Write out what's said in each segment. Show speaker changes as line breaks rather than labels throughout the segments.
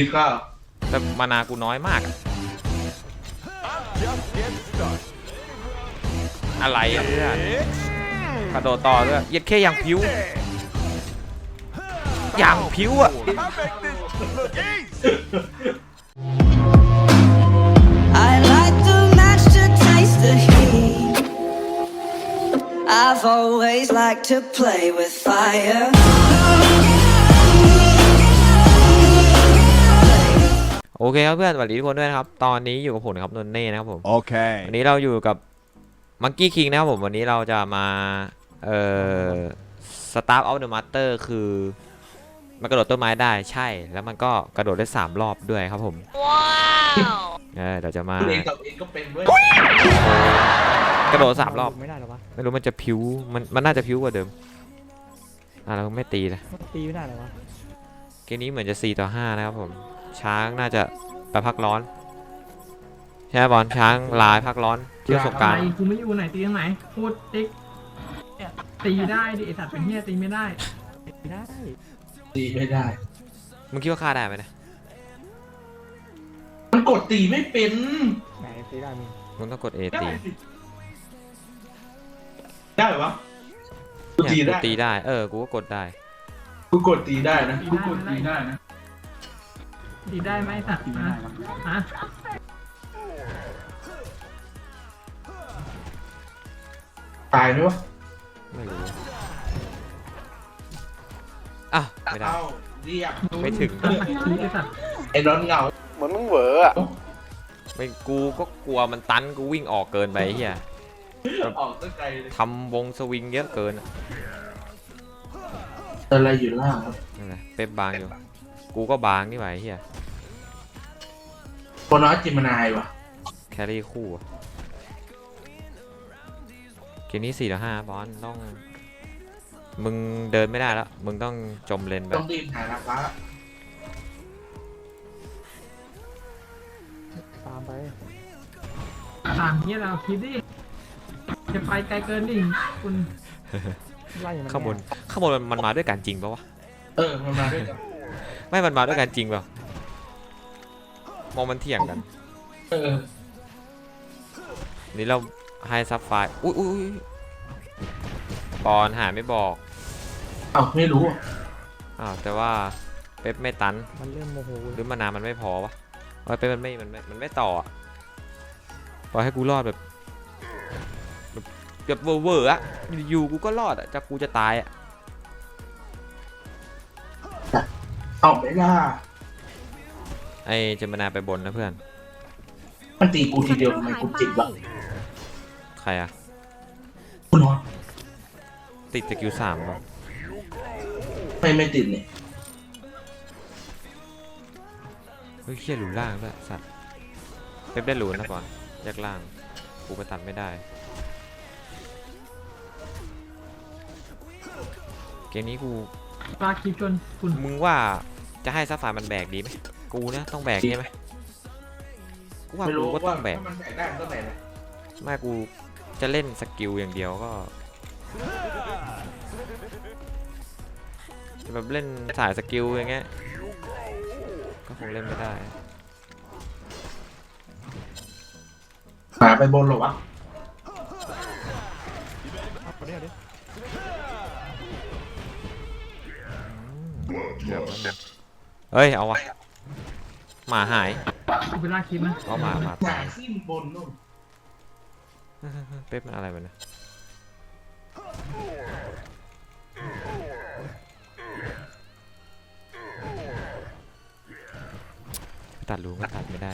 คิดข้าว
แต่มานากูน้อยมากอะอะไรอะเพื่อนกระโดดต่อด้วยเย็ดแค่อย่างผิว อย่างผิวอะ
I like the match to taste the heat. I've always liked to play with fire.
โอเคครับเพื่อนสวัสดีทุกคนด้วยนะครับ ตอนนี้อยู่กับผมนะครับนนเน่นะครับผม
Okay.
วันนี้เราอยู่กับมังกี้คิงนะครับผม วันนี้เราจะมา เอ่อสตาร์ of the master คือ มันกระโดดต้นไม้ได้ใช่ แล้วมันก็กระโดดได้สามรอบด้วยครับผม ว้าวเออเดี๋ยวจะมา
ตัวเองกับเองก็เป็นด้วย
กระโดดสามรอบ
ไม่ได้หรอวะ
ไม่รู้มันจะพิ้วมันมันน่าจะพิ้วกว่าเดิม อะเราไม่ตีนะ
ตีไม่ได้หรอวะ
เกมนี้เหมือนจะ4ต่อ5นะครับผม ช้างน่าจะไปพักร้อนใช่ไหมบอลช้างลายพักร้อนเที่ยวสงกราร
อะไรกูไม่อยู่ไหนตีตรงไหนพูดติ๊กเนี่ยตีได้ดิไอสัตว์เป็นเฮียตีไม่ได้
ไม่ได้
ตีไม่ได้
มึงคิดว่าฆ่าได้ไหมเนี่ย
มันกดตีไม่เป็น
ไหนตีได้มึง
มึงต้องกด A ตี
ได้เหรอวะกูตี
เนี่ย
ได้
กูตีได้ เออ กูก็กดได้
กูกดตีได้นะ
ตี
กู
ได้
กดตีได้นะ
ตีได้ไหมไอ้สัตว์ฮะฮะ
ตายไหมวะ
ไม่รู้อะไม่ได้
เอ้าเรียก
ไม่ถึง
ตีไอสัตว์
ไอ้ร้อนเหงา
ไม่กูก็กลัวมันตันกูวิ่งออกเกินไปไอ้เฮีย
ออกตั้งไกลเลย
ทำวงสวิงเยอะเกินอะ
อะไรอยู่ล่างครับ
นั่นแหละเป๊ปบางอยู่ กูก็บางนี่หว่าไอ้เฮีย
คนน้อยจิมนายว่ะ
แครี่คู่อะเกมนี้4ต่อ5บอลต้อง มึงเดินไม่ได้แล้ว มึงต้องจมเลนไป
ต้องรีบหาราคา
ตามไป
ตามเฮียเราคิดดิจะไปไกลเกินดิคุณ
ไล่มัน
ข้างบนข้างบนมันมันมาด้วยกันจริงปะวะ
เออมันมาด้วยกัน
ไม่มันมาด้วยกันจริงเปล่ามองมันเถียงกัน
เออ
นี่เราให้ซับไฟล์อุ้ยอุ้ยอุ๊ยปอนหาไม่บอก
เอ้าไม่รู้อะ
อ้าวแต่ว่าเป๊ปไม่ตัน
มันเริ่มโมโห
หรือมานาวมันไม่พอวะว่าเป๊ปมันไม่มันไม่มันไม่ต่ออะปล่อยให้กูรอดแบบแบบแบบเวอร์เวอร์อะอยู่ๆกูก็รอดอะจะกูจะตายอะ
เอาไม่ได้
ไอเจมินาไปบนนะเพื่อน
มันตีกูทีเดียวทำไมกูจิบวะ
ใครอะ
กูนอน
ติดสกิลสามป่ะ
ไม่ไม่ติดเนี่ย
เฮ้ยเขี้ยหลุนล่างด้วยสัตว์เป๊ปได้หลุนนะก่อนแยกล่างกูไปตัดไม่ได้ เกมนี้กู
ปลาคิดจนคุณ
มึงว่า จะให้ซัฟไฟร์มันแบกดีไหมกูนะต้องแบกใช่ไหมกูว่า
ไม่
กู
รู้
ก็
ว่า
ต้องแบก
ถ้ามันแบกได้มันก็แบกนะ
ไม่กูจะเล่นสกิลอย่างเดียวก็จะแบบเล่นสายสกิลอย่างเงี้ยก็คงเล่นไม่ได้
หาไปบนเหรอวะ
เอาไปเดี๋ยวดิ
เกือบแล้วนะ เฮ้ย เอาวะหมาหาย
กูไปลากคิดนะ
เอาหมาหมา
หา
ตาย
ขึ้นบนนู่น
เป๊ปมันอะไรมันนะตัดรูก็ตัดไม่ได้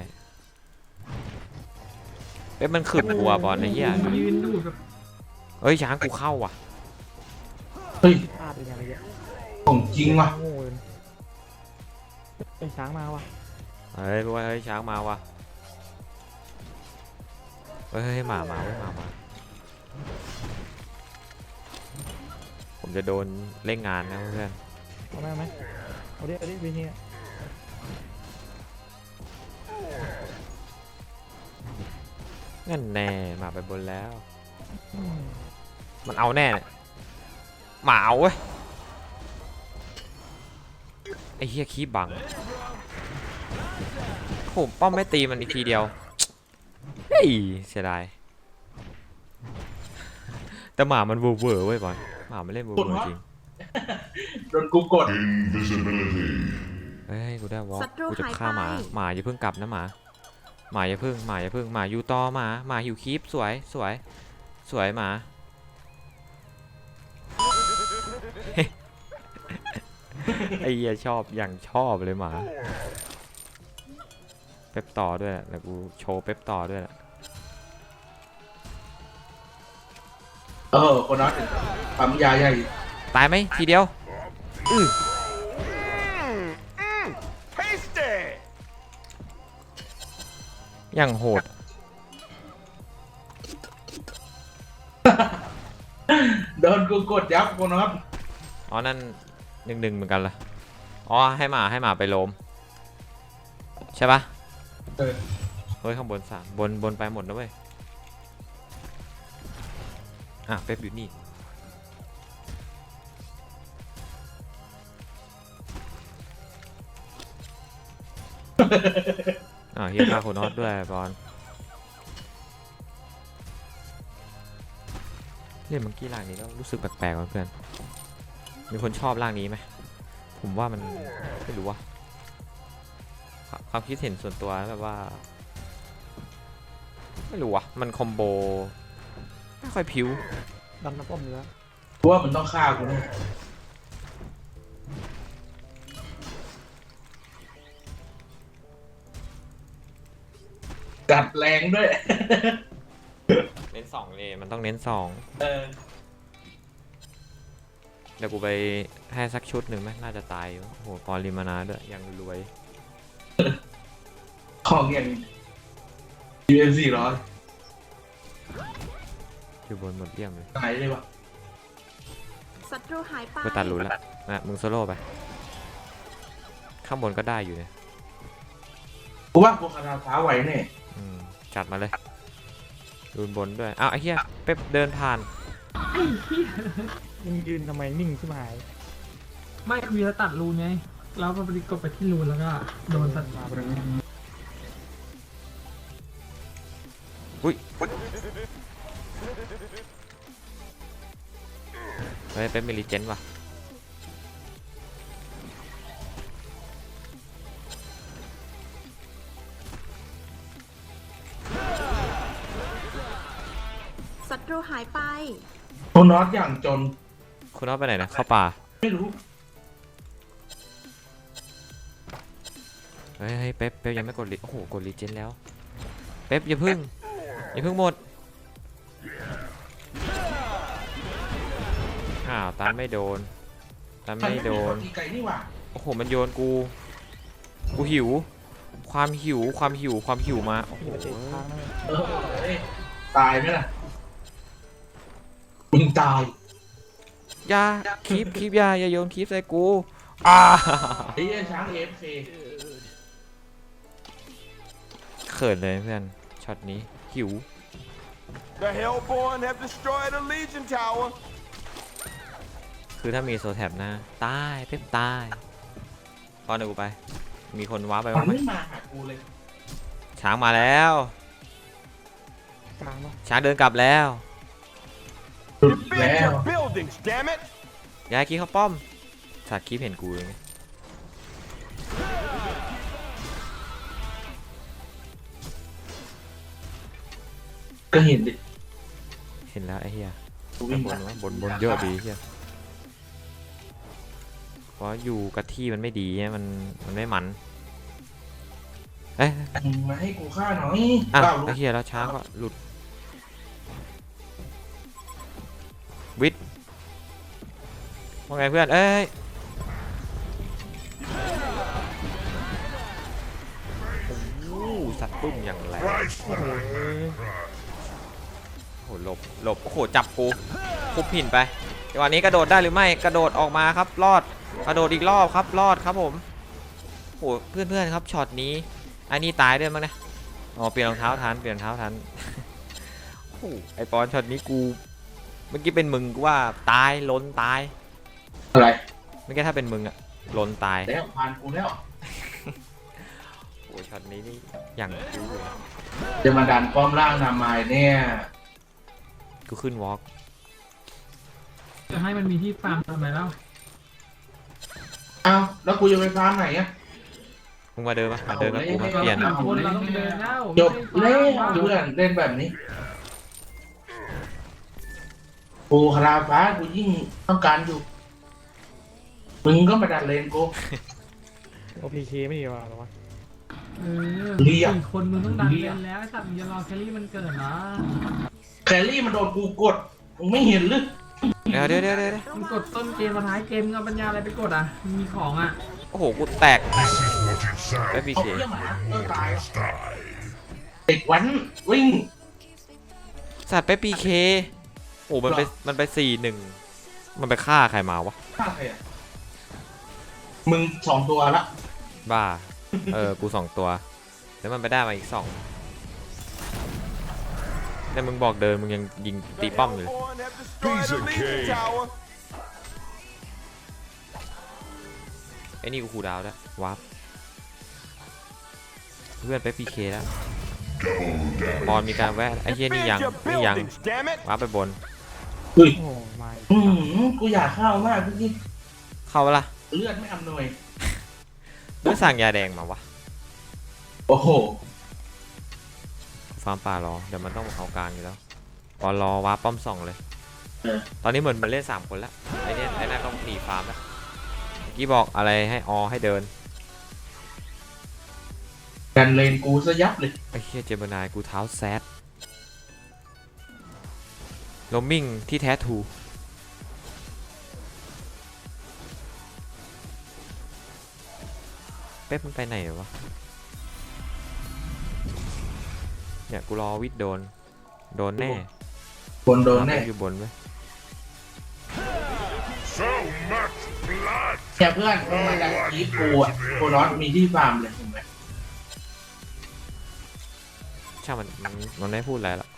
เป๊ปมันขึดกลัวบอลไอ้เหี้ย
ยืนดูแบบ
เฮ้ยช้างกูเข้าว่ะ
เฮ้ย
พลาดเป็นไงเมื่อกี้
ของจริงว่ะ
โง่เลย ไอ้ช้างมาวะ
เฮ้ยพวกเฮ้ยช้างมาว่ะเฮ้ยเฮ้ยหมามาเว้ยหมามาผมจะโดนเล่นงานนะเพื่อน
เอาไหมเอาไหมเอาดิเอาดิวิธีอะ
นั่นแน่หมาไปบนแล้ว
อืม
มันเอาแน่เนี่ยหมาเอาเว้ย ไอ้เฮียขี้บังผมป้อมไม่ตีมันอีกทีเดียว เฮ้ยเสียดาย แต่หมามันเวอร์เวอร์เว้ยบอลหมามันเล่นเวอร์เวอร์จริง
โดนกูกด
Invisibility.
เฮ้ยกูได้วอล์ก
ศัตรู
กูจะ
หาย
ฆ่าหมา
ไป
หมาอย่าเพิ่งกลับนะหมา หมาอย่าเพิ่ง หมาอย่าเพิ่ง หมาอยู่ต่อหมา หมาหิวคีปสวย สวย สวยหมา ไอ้เหี้ยชอบอย่างชอบเลยหมา เป๊ปต่อด้วยแหละแล้วกูโชว์เป๊ปต่อด้วยแหละ
เออคนนั้นปั๊มยาใหญ่
ตายไหมทีเดียวอื้ออย่างโหด
โดนกูกดยับคนนั้น
อ๋อนั่น หนึ่งหนึ่งเหมือนกันละอ๋อให้หมาให้หมาไปโลมใช่ปะ
เออ
เฮ้ยข้างบนสามบนบนไปหมดนะเว้ยอะเป๊ปอยู่นี่อ่าเฮียฆ่าโคนอสด้วยบอลเล่นมังกี้ร่างนี้ก็รู้สึกแปลกๆว่ะเพื่อน มีคนชอบร่างนี้ไหม ผมว่ามันไม่รู้ว่าความคิดเห็นส่วนตัวแบบว่า ไม่รู้ว่ะ มันคอมโบ ไม่ค่อยพิ้ว
ดันน้ำป้อมเนื้อ
กูว่ามันต้องฆ่ากูแน่กัดแรงด้วย
เน้นสองเลย มันต้องเน้นสอง
เออ
เดี๋ยวกูไปให้สักชุดหนึ่งไหมน่าจะตายอยู่โอ้โหปอลิมานาด้วยยังรวย
ของอย่าง UN สี่ร้อย
อยู่บนหมดเยี่ยมเลย
ตายเลยวะ
ศัตรูหายไป
กูตัดรู้แล้วนะมึงโซโล่ไป ข้างบนก็ได้อยู่เนี่ย
กูว่ากูคาราฟ้าไหวแน่
อืมจัดมาเลยรูนบนด้วย อ้าวไอ้เหี้ยเป๊ปเดินผ่าน
ไอ้เหี้ย
มึงยืนทำไมนิ่งชิบหาย
ไม่วีจะตัดรูนไงแล้วมันไปกดไปที่รูนแล้วก็โดนตัด
มาไปตรงนี้
เฮ้ยเป๊ปมีรีเจนว่ะ
ศัตรูหายไป
โคน็อตอย่างจน
คุณเอาไปไหนนะเข้าป่า
ไม่รู้
เฮ้ยเฮ้ยเป๊ปเป๊ปยังไม่กดรีโอ้โหกดรีเจนแล้วเป๊ปอย่าพึ่งอย่าพึ่งหมดอ้าวตันไม่โดนตัน
ใคร
ไม่
ไม่
โด
โดน
น
อีไก่นี่หว่า
โอ้โหมันโยนกูกูหิว ความหิวความหิวความหิวมาโอ้โห
เจ็บทางนั่นเลย
เออเอ้ยตายไหมล่ะมึงตาย
อ ยาคลิปคลิปอยาอย่าโยนคลิปใส่กูอ้า
ไอ้เหี้ยช้างเอฟเค
เขินเลยเพื่อนช็อตนี้หิว
The Hellborn have destroyed a Legion Tower.
คือถ้ามีโซแท็บนะตายเป๊ปตายพอเดี๋ยวกูไป มีคนว้าร์ปไป
มั
บ้านงไหม
ไม่มาหากูเลย
ช้างมาแล้ว
กลางเนาะ
ช้างเดินกลับแล้ว
หลุด
Defend
แล้ว
your buildings, damn it!
ย้ายคลิปเข้าป้อมสัตว์คลิปเห็นกูเลยไง
ก็เห็นดิ
เห็นแล้วไอ้เหี้ย
กู
บ
วิ่ง
น
มา
วะบนบนเยอะดีเหี้ยเพราะอยู่กับที่มันไม่ดีเนี่ยมันมันไม่มันเอ้ย
มึงมาให้กูฆ่าหน่อย
อะ
เปล่าลู
ไอ้
ก
เหี้ยแล้วช้างก็หลุด ว่าไงเพื่อน เอ้ยโอ้โหสัตว์ปุ้มอย่างแรงโอ้โหหลบหลบ โอ้โห จับกูคุบหินไปจังหวะนี้กระโดดได้หรือไม่ กระโดดออกมาครับ รอด กระโดดอีกรอบครับ รอดครับผม โอ้โหเพื่อนๆครับ ช็อตนี้อันนี้ตายด้วยมั้งนะ อ๋อ เปลี่ยนรองเท้าทัน เปลี่ยนรองเท้าทัน โอ้โหไอปอนช็อตนี้กู เมื่อกี้เป็นมึงกูว่าตาย ล้นตาย
อะไร
เมื่อกี้ถ้าเป็นมึงอะล้นตาย
แล้วผ่านกูแล้ว
โอ้โหช็อตนี้นี่อย่างกูเลย
จะมาดันป้อมล่างนามายเนี่ย
กูขึ้นวอล์ก
จะให้มันมีที่ฟาร์มทำไมเล่า
เอ้าแล้วกูจะไปฟาร์มไหนอะ
มึงมาเดินมามาเดินกับกูมา
เอาเลย
เปลี่ยน
หนึ่งคนเราต้องเดินแล้ว
จบ
ไม่
เล่
ได้ฟาร์ม
เพื่อนเล่นแบบนี้กูคาราฟ้ากูยิ่งต้องการอยู่ มึงก็มาดันเลนกู
โอพีเคไม่ดีกว่าหรอวะ
เออ
เรียก
สี่คนมึงต้องดันเล่นแล้วไอ้สัตว์มึงจะรอแคลรี่มันเกิดนะ
แครี่มันโดนกูกดมึงไม่เห็นหรือ
เดี๋ยวเดี๋ยวเดี๋ยวเดี๋ยว
มึงกดต้นเกมมาท้ายเกมมึงเอาปัญญาอะไรไปกดอะมึงมีของอะ
โอ้โหกูแตกไปพี
เอา
เค
เพี้ยหมาเออตายเด็กวันวิ่ง
สัตว์ไปพีเคโอ้มันไป
หรอ
มันไปสี่หนึ่งมันไปฆ่าใครมาวะ
ฆ่าใครอะ มึงสองตัวละ
บ้า เออ กูสองตัว แล้วมันไปได้มาอีกสองแต่มึงบอกเดินมึงยังยิงตี
The
ป้อมอยู่เลย
Hellborn have destroyed
Piece
the
of
Legion
cake.
Tower.
ไอ้นี่กูคูลดาวน์แล้ววาร์ปเพื่อนไปพีเคแล้วบอลมีการแวะไอ้เหี้ยนี่ยัง
Defend your
นี่ยัง
buildings, damn it.
วาร์ปไปบน
อุ้ย
โอ้ไม่
อืมกูอยากเข้ามากพี่
เข้าปะล่ะ
เลือดไม่อำนวย
ด้วยสั่งยาแดงมาวะ
โอ้โห
ฟาร์มป่ารอเดี๋ยวมันต้องเอากลางอยู่แล้วบอลรอวาร์ปป้อมสองเลย
เออ
ตอนนี้เหมือนมันเล่นสามคนแล้วไอ้เนี่ยไอ้นั่นต้องหนีฟาร์มแล้วเมื่อกี้บอกอะไรให้อให้เดิน
ดันเลนกูซะยับเลย
ไอ้เฮียเจมินายกูเท้าแซดโรมมิ่งที่แท้ทู ป๊ปมันไปไหนวะ เนี่ยกูรอวิทย์โดน โดนแน่
บนโดนแน่
เป๊ปอยู่บนไหม
So much blood.
เนี่ยเพื่อนมึงมาดันกีบกูอะโคนอสมีที่ฟาร์มเลยเห็นไหม
ช่างมันมันมันไม่พูดอะไรหรอก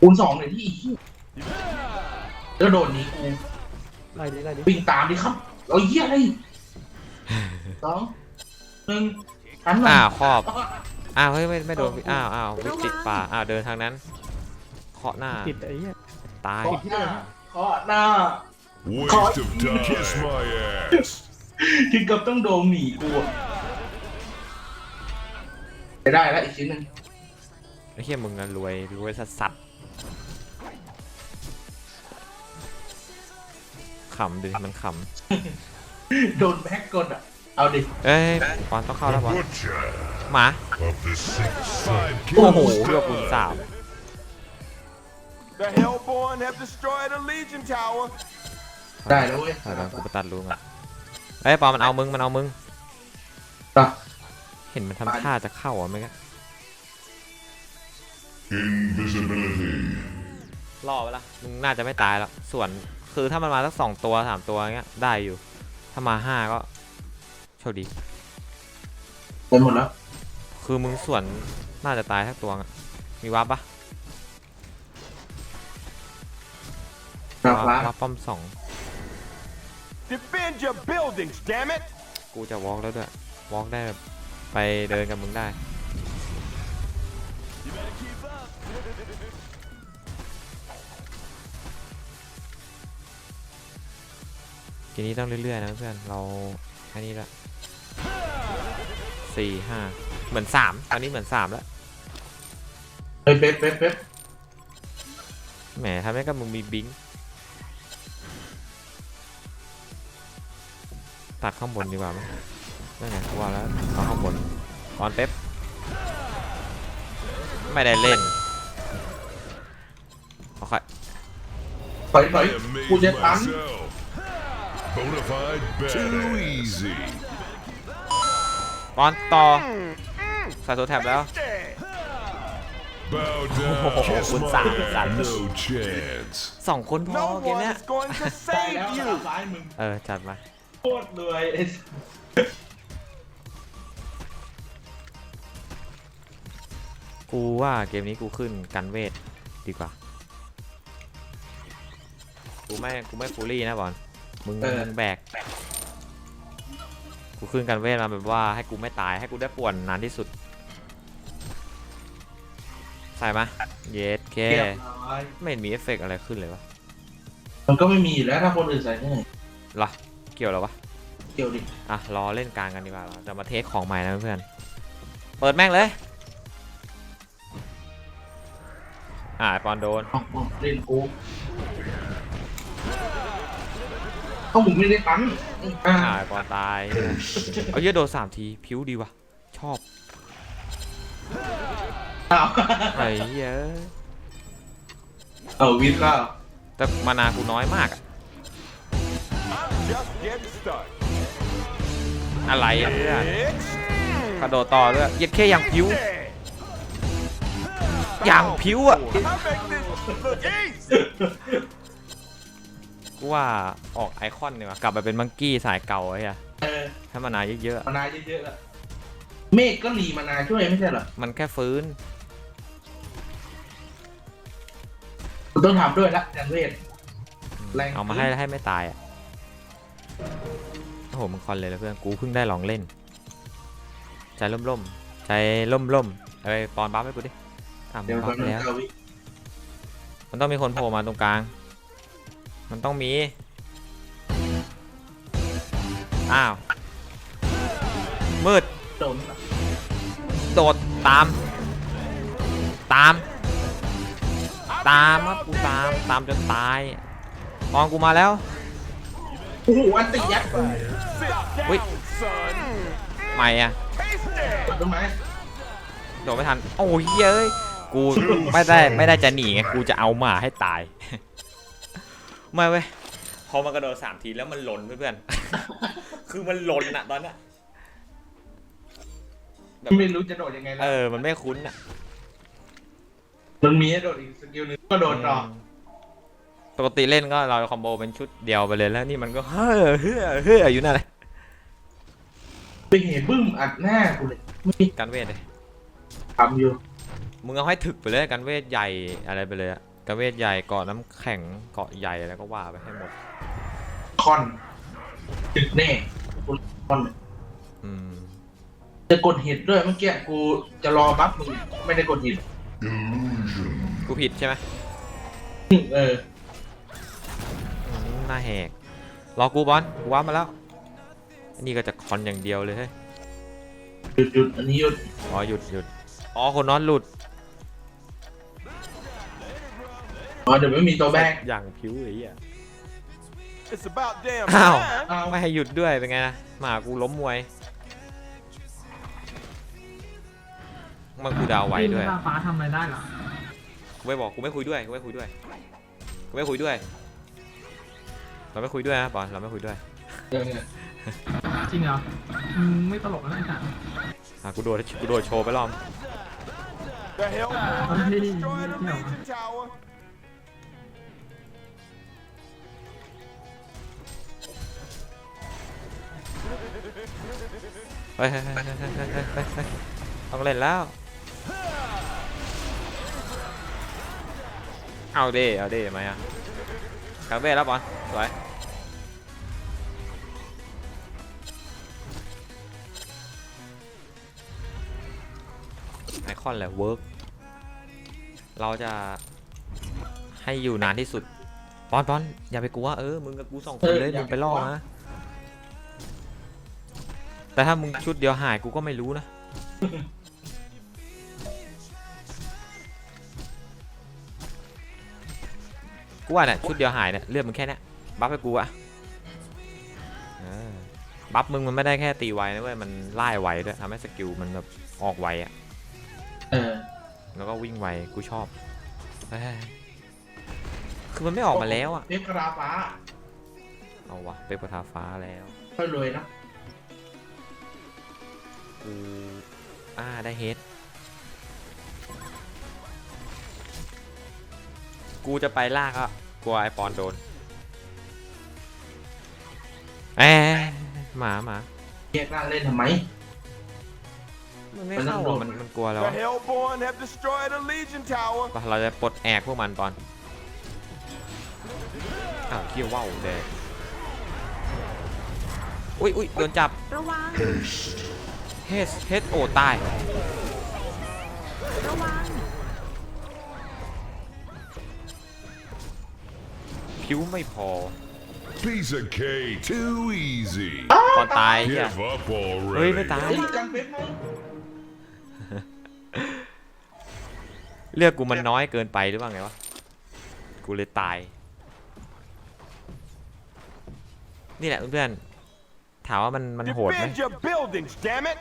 คูณสองเลยที่อีกแล้วโดนหนี้กู
ไล่ดิไล่ดิ
วิ่งตามดิครับ เอาเหี้ยอะไรสองหนึ่งหันหลั
อ้าว
ง
ครอบ อ้าวเฮ้ยไม่ไม่โดนอ้าวอ้าววิทย์ติดป่าอ้าวเดินทางนั้นเคาะหน้า
ติดไอ้เหี้ย
ตาย
เคาะหน้าเคาะหน้า
Waste of time. Kiss my ass.
ถึงกับต้องโดนหนีกูอะไปได้แล้วอีกชิ้นหนึ่ง
ไอ้เหี้ยมึงอะรวยรวยสัสสัส ขำดิมันข
โดนแบ็กกดอะ เอาดิำ
เอ้ยบอลต้องเข้าแล้วบอล
Butcher
หมา
of the six five
โอ้โห
kills.
เลือกคุณสาม
The Hellborn have destroyed a Legion Tower.
ได้แล้วเว้ย
เดี๋ยวกูไปตัดลุงอะเอ้ยปอมันเอามึงมันเอามึง
อะ
เห็นมันทำท่าจะเข้าอะไม่ก็
Invisibility.
ล่อไปละมึงน่าจะไม่ตายแล้วส่วน คือถ้ามันมาสักสองตัวสามตัวเงี้ยได้อยู่ ถ้ามาห้าก็โชคดี
ไปหมดแล้ว
คือมึงส่วนน่าจะตายทั้งตัวอะมีวับปะ
ดาบฟ้า
วับป้อมสอง
Defend your buildings, damn it.
กูจะวอล์กแล้วด้วยวอล์กได้แบบไปเดินกับมึงได้ ทีนี้ต้องเรื่อยๆนะเพื่อนเราแค่นี้ละสี่ห้าเหมือนสามตอนนี้เหมือนสามแล้ว
เฮ้ยเป๊ปเป๊ปเป๊ป
แหมทำให้กับมึงมีบิงค์ตัดข้างบนดีกว่าไหมนั่นไงกูว่าแล้วเอาข้างบนออนเป๊ปไม่ได้เล่นโอเค
ถอยถอย
I am
กู
made
จะตัน
myself. Bonafide badass. Too easy.
บอลต่อใส่ตัวแท็บแล้ว
Bow
Oh,
down. Kiss
good
my
side, good side.
ass. No chance.
สองคนพอ
No
เกมเนี้ย
one's going to
ตายแล้ว
save
ขา
you.
ซ้ายมึง
เออ จัดมา
โคตรรวยไอ้
กูว่าเกมนี้กูขึ้นกันเวทดีกว่า กูไม่กูไม่ฟูลี่นะบอล มึงมึงแบก กูขึ้นกันเวทมาแบบว่าให้กูไม่ตายให้กูได้ป่วนนานที่สุด ใส่มาเยสเค
เรียบร้อย
ไม่เห็นมีเอฟเฟกต์อะไรขึ้นเลยวะ
มันก็ไม่มีอยู่แล้วถ้าคนอื่นใส่ให้
เหรอเกี่ยวเหรอวะ
เกี่ยวดิ
อะ รอเล่นกลางกันดีกว่าเราจะมาเทคของใหม่นะเพื่อนๆเปิดแม่งเลย อ่าไอ้ปอนโดน
เอาเอาเล่นกู เขาผมไม่ได้ปั๊มอ่า
อ่าไอ้ปอนตาย เอาเยอะโดนสามทีผิวดีว่ะ ชอบ
เอา
ไอ้เหี้ย
เอาวิทย์ก็
แต่มานากูน้อยมากอะ
Just getting started.
อะไรอะเพื่อน
It's
กระโดดต่อด้วยเย็ดแค่อย่างผิว อย่างผิวอะ กูว่าออกไอคอนเนี่ยว่ะกลับไปเป็นมังกี้สายเก่าไอ้เหี้ย
เออ
ถ้ามานาเยอะ
มานาเยอะๆอะเมฆก็รีมานาช่วยไม่ใช่เหรอ
ๆมันแค่ฟื้น
คุณต้องทำด้วยละจันเวท แรง
เอามาให้ให้ไม่ตายอะ โอ้โหมึงคอนเลยแล้วเพื่อน กูเพิ่งได้ลองเล่น ใจล่มๆใจล่มๆเอาไปปอนบัฟให้กูดิอะมึ
เดี๋ย
ง
ว
บั
ตอ
ฟ
นนั้น
แล้ว
เอาวิ
มันต้องมีคนโผล่มาตรงกลาง มันต้องมี อ้าว มืด
โดนละ
โดด ตาม ตาม ตามครับกูตาม ตามจนตายตอนกูมาแล้ว
โอ้โหอันติยัดกู
Sit
Wait.
down, son.
ใหม่อะ
Taste that.
กดต้นไม้
โดดไม่ทัน โอ้ยเย้ย กูไม่ได้ไม่ได้จะหนีไง กูจะเอาหมาให้ตาย ไม่เว้ยพอมันกระโดดสามทีแล้วมันหล่นเพื่อนๆ คือมันหล่นอะตอนเนี้ยแบบ
ไม่รู้จะโดดยังไงแล้
เอ
ว
อมันไม่คุ้นอะ
มันมีให้โดดอีกสกิลหนึงก็โดดต่อ
ปกติเล่นก็เราคอมโบเป็นชุดเดียวไปเลยแล้วนี่มันก็เฮ้อเฮ้อเฮ้ออยู่นั่นแหละ
ไปเห็นบึ้มอัดหน้ากูเลยไม่
การเวทเลย
ทำอยู่
มึงเอาให้ถึกไปเลยการเวทใหญ่อะไรไปเลยอะ การเวทใหญ่เกาะน้ำแข็งเกาะใหญ่แล้วก็ว่าไปให้หมด
คอนตึกแน่กูคอน
อืม
จะกดเห็ดด้วยเมื่อกี้กูจะรอบัฟมึงไม่ได้กดเห็ด
กูผิดใช่ไหม
เออ
อืมหน้าแหก รอกูบอลกูว้ามาแล้วอันนี้ก็จะคอนอย่างเดียวเลยเฮ้ย
หยุดหยุดอันนี้หยุด
อ๋อหยุดหยุดอ๋อคนนอนหลุด
อ๋อเดี๋ยวไม่มีตัวแบก
อย่างผิวไอ้เหี้ย
It's about damn
Ow.
time.
เอา
ไม่ให้หยุดด้วยเป็นไงนะหมากูล้มมวย มันกูดาวไว้ด้วย
ฟ้าฟ้าทำอะไรได้เหรอ
กูไม่บอกกูไม่คุยด้วยกูไม่คุยด้วยกูไม่คุยด้วย เราไม่คุยด้วยนะปอนเราไม่คุยด้วย
เออ
จริงเหรอมึงไม่ตลกนะไอ้สัตว์
อะกูโดดกูโดดโชว์ไปรอบ
The Hellborn have
Hey,
destroyed a
no.
Legion tower.
ไปไปไปไปไต้องเล่นแล้ว เอาดีเอาดีมามอะกางเบ้แล้วบอลสวยไอคอนแหละเวิร์กเราจะให้อยู่นานที่สุดบอลบอลอย่าไปกลัวเออ มึงกับกูสองคนเลย มึงไปล่อมา แต่ถ้ามึงชุดเดียวหายกูก็ไม่รู้นะ กูว่าเนี่ยชุดเดียวหายเนี่ยเลือดมึงแค่เนี้ยบัฟให้กูอะเออบัฟมึงมันไม่ได้แค่ตีไวนะเว้ยมันไล่ไวด้วยทำให้สกิลมันแบบออกไวอะ
เออ
แล้วก็วิ่งไวกูชอบเฮ้ยคือมันไม่ออกมาแล้วอะ
เทพกระดาฟ้า
เอาวะเป็นประทาฟ้าแล้ว
ค่อยรวยนะ
กูอ่าได้เฮดกูจะไปลากอะกลัวไอปอนโดนเอ้ยหมาหมา
แยกหน้าเล่นทำไม
มันไม่
มันต้
เข้า
องโด
อะ
น
มันมันกลัวแล้ว
The
อะ
Hellborn have destroyed a Legion tower.
ไปเราจะปลดแอกพวกมันปอนอ้าวเกี่ยวว่าวแดงอุ้ยอุ้ยโดนจับ
ระวัง
เฮสเฮสโอตาย
ระวัง
ผิวไม่พอ
Piece of cake. Too easy.
ตอนตายเฮีย
Give up
เฮ้ยไม่
already.
ตาย
เฮ้ยกันเป็นไหม
เลือกกูมันน้อยเกินไปหรือว่าไงวะ กูเลยตาย นี่แหละเพื่อนๆถามว่ามันมันโหดไหม
Defend your buildings, damn it!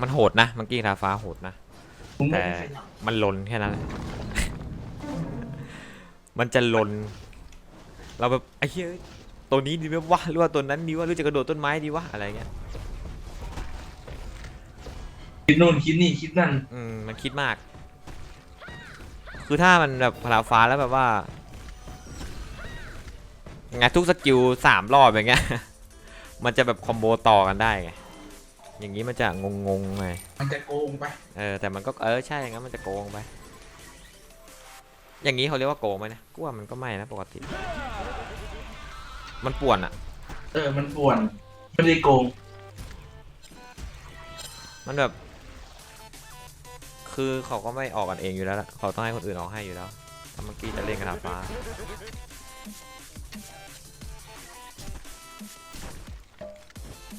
มันโหดนะมังกี้ทาฟ้าโหดนะ
ผมไม่
แต่
ได้ขยับ
มันลนแค่นั้นแหละมันจะลน เราแบบไอ้เหี้ยตัวนี้ดีไหมวะหรือว่าตัวนั้นดีวะหรือจะกระโดดต้นไม้ดีวะอะไรเงี้ย
คิดนู่นคิดนี่คิดนั่น
อืมมันคิดมาก คือถ้ามันแบบพลาฟ้าแล้วแบบว่าไงทุกสกิลสามรอบอย่างเงี้ย มันจะแบบคอมโบต่อกันได้ไง อย่างนี้มันจะงงๆไง
มันจะโกงไป
เออแต่มันก็เออใช่อย่างนั้นมันจะโกงไป อย่างนี้เขาเรียกว่าโกงไหมเนะกูว่ามันก็ไม่นะปกติ มันป่วนอะ
เออ มันป่วน ไม่ได้โกง
มันแบบ คือเขาก็ไม่ออกกันเองอยู่แล้วล่ะเขาต้องให้คนอื่นออกให้อยู่แล้วถ้าเมื่อกี้จะเล่นกระดาษฟ้า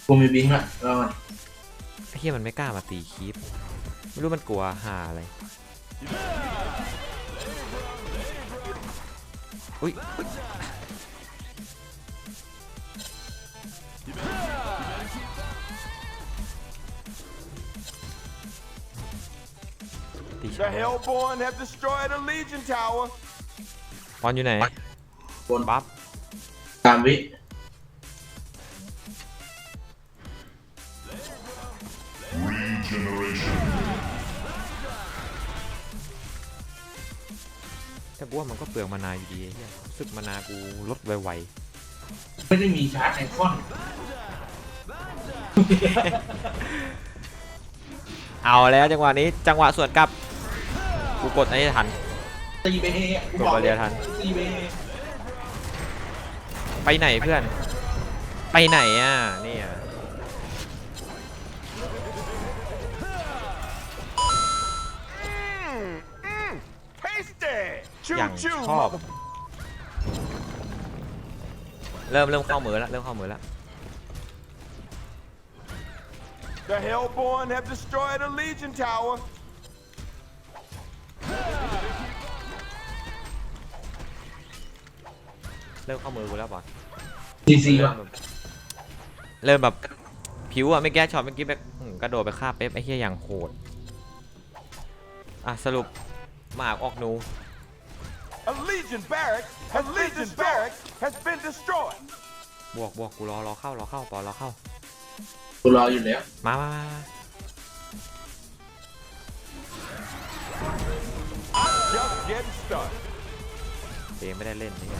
กูมีบิงค์ละรอก่อน
ไอ้ เฮียมันไม่กล้ามาตีคีปไม่รู้มันกลัวหาอะไรอุ้ยอุ๊ยตี
The Hellborn have destroyed a Legion Tower.
บอลอยู่ไหน
บน
บัฟ
สามวิ
ว่ามันก็เปลืองมานาอยู่ดีไอ้เฮียรู้สึกมานากูลดไว
ไม่ได้มีชาร์จไอคอน
ๆเอาแล้วจังหวะนี้จังหวะสวนกลับกูกดอันนี้ทัน
ตีไปเฮกู
กด
บอก
บา
เล
เรี
ย
ยทัน
ตีไปเฮ
ไปไหนเพื่อน ไปไหนอะเนี่ย
Mmm,
อย่าง
choo,
ชอบ
mother-
เริ่มเริ่มเข้ามือแล้วเริ่มเข้ามือแล้ว
The Hellborn have destroyed a Legion Tower.
เริ่มเข้ามือกูแล้วบอล
ซีซี
เริ่
ว่ะ
มแบบเริ่มแบบ ผิวอะไม่แก้ช็อตเมื่อกี้แบบอื้อกระโดดไปฆ่าเป๊ปไอ้เหี้ยอย่างโหด อะ สรุปหมากออกหนู
A Legion barracks, a Legion barracks has been destroyed.
บวกบวกกูรอรอเข้ารอเข้าปอรอเข้า
กูรออยู่แล้ว
มามามามา
Just getting started.
เองไม่ได้เล่นนี่ไง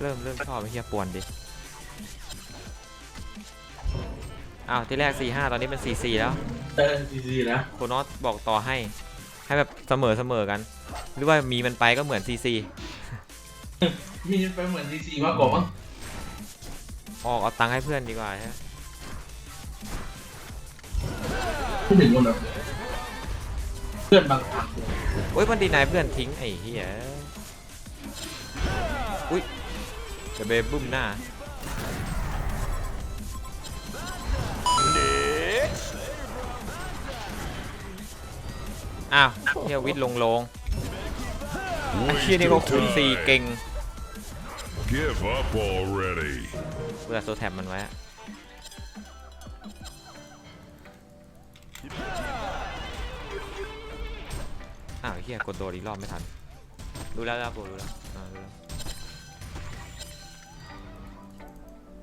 เริ่มเริ่มชอบไอ้เหี้ยปวนดิ อ้าวที่แรก 4-5 ตอนนี้เป็น4-4แล้ว
เออซีซีนะ
โคนอสบอกต่อให้ ให้แบบเสมอเสมอกัน หรือว่ามีมันไปก็เหมือน 4-4
นี่ไปเหมือนซีซีมากกว่ามั้ง
ออกเอาตังค์ให้เพื่อนดีกว่าฮะ
ไม่ถึงคนหรอกเพื่อนบางครั้ง
โอ้ยมันดีนายเพื่อนทิ้งไอ้เหี้ยอุ้ยจะเบบึ้มหน้า อ้าวเฮียวิทย์ลงลงไอ้เฮียนี่ก็คูณสี่เก่ง
Give up already.
เวลาโซแท็บมันไว้อะอ้าวไอ้เฮียกดโดดอีกรอบไม่ทันดูแล้วแล้วกูดูแล้วอ่าดูแล้ว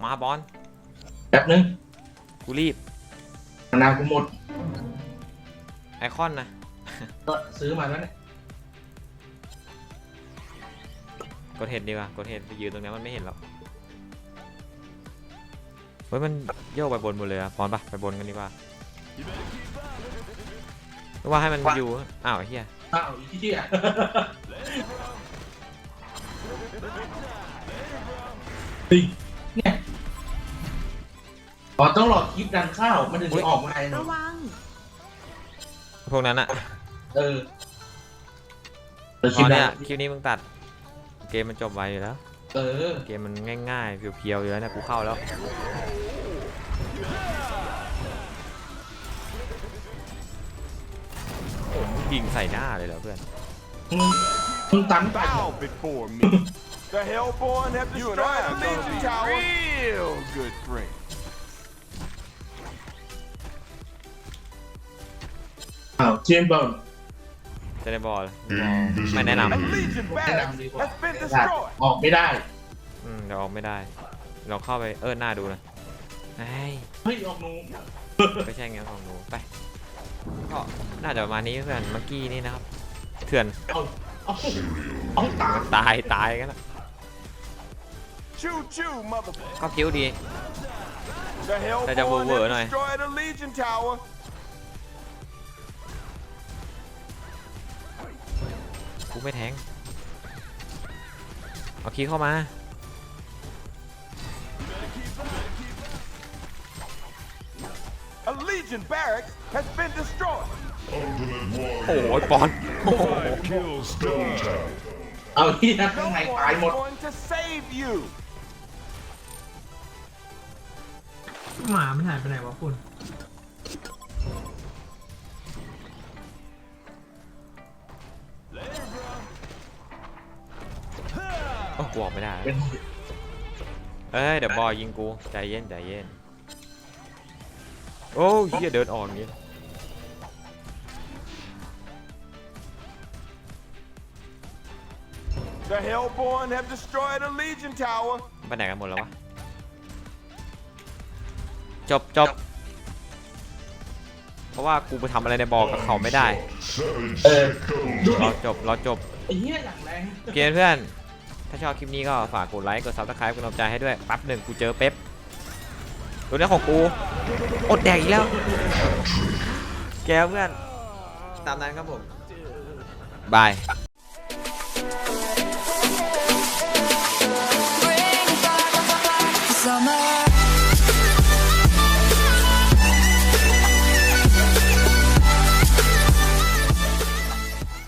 มาบอล
แป๊บนึง
กูรีบ
มานาวกูหมด
ไอคอนนะ
ก็ซื้อมาแล้วเนี่ย
กดเห็นดีกว่ากดเห็นไปยืนตรงนี้มันไม่เห็นหรอกเฮ้ยมันโยกไปบนหมดเลยอะพร้อมปะไปบนกันดีกว่าหรือว่าให้มันอยู่อ้าวไอ้เฮีย
อ้าวอีเหี้ยเฮ้ยเนี่ยอ๋อต้องรอคลิปดันข้าวมันถึงจะออกมาไอ้หนู
ระวัง
พวกนั้นอะ
เออเออค
ต
ลิ
อ
ป
น
ดั
เนี้
น
ยคลิปนี้มึงตัด เกมมันจบไวอยู่แล้ว
เออ
เกมมันง่ายๆ เพียวๆอยู่แล้วเนี่ยกูเข้าแล้ว โอ้มึงยิงใส่หน้าเลยเหรอเพื่อน
มึงมึงตันไป
Bow before me. the Hellborn have destroyed the Legion Tower. Real good friends.
อ้าวเจมส์บอล
จะได้บอลไม่แนะน
And Legion
แนะ
Barracks
นำดีกว่า
has been
ขาด
destroyed.
ออกไม่ได้ำ
อืมเดี๋ยวออกไม่ได้ลองเข้าไปเออหน้าดูนะไอ้ย
เฮ้ย ออกหนู
ไม่ใช่ไงของหนูไปก็น่าจะประมาณนี้เพื่อนเมื่อกี้นี่นะครับ เถื่อน
เอาเอาเอาตาม
ตายตายกันนะ
Choo choo, motherfucker.
ก็คิ้วดี
The
Đây cho vừa
Hellborn
vừa
have
này.
destroyed the Legion Tower.
กูไม่แทง เอาคีย์เข้ามา
A Legion Barracks has been destroyed.
Ultimate
โอ้
Warrior.
ยปอน
Five kills total.
เอาที่นะข้าง
No
ใน
one
ตาย
is
หมด
going to save you.
หมามันหายไปไหนวะคุณ
โอ้กูออกไม่ได้
เป็น
เอ้ยเดี๋ยวบอยยิงกูใจเย็นใจเย็นโอ้ยเฮียเดินออกอย่างงี้
The Hellborn have destroyed a Legion Tower.
ไปไหนกันหมดแล้ววะจบจบเพราะว่ากูไปทำอะไรในบอกกับเขาไม่ได้
Seven
เออดู
ร
ดิ
อจบรอจบ
ไอ้เหี้ยอย่างแรง
โอเคเพื่อน ถ้าชอบคลิปนี้ก็ฝากกดไลค์ กดซับสไครป์กดกำลังใจให้ด้วย ปั๊บหนึ่งกูเจอเป๊ปตัวนี้ของกู อดแดกอีกแล้ว แกเพื่อน ตามนั้นครับผม บาย summer